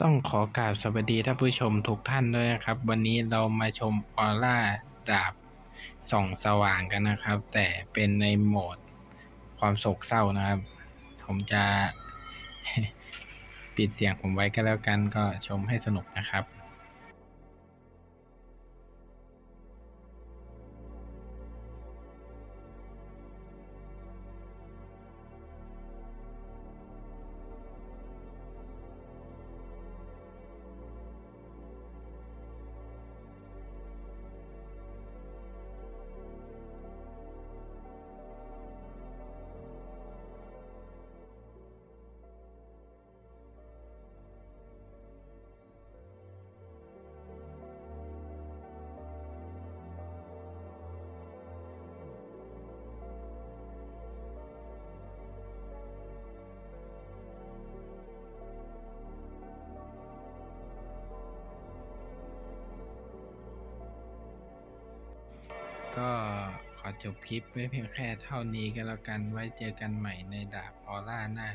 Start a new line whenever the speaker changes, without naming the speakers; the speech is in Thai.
ต้องขอกราบสวัสดีท่านผู้ชมทุกท่านด้วยนะครับ วันนี้เรามาชมออร่าดาบส่องสว่างกันนะครับ แต่เป็นในโหมดความโศกเศร้านะครับ ผมจะ ปิดเสียงผมไว้ก็แล้วกันก็ชมให้สนุกนะครับ ก็ขอจบคลิปไว้เพียงแค่เท่านี้ก็แล้วกัน ไว้เจอกันใหม่ในดาบออร่าหน้า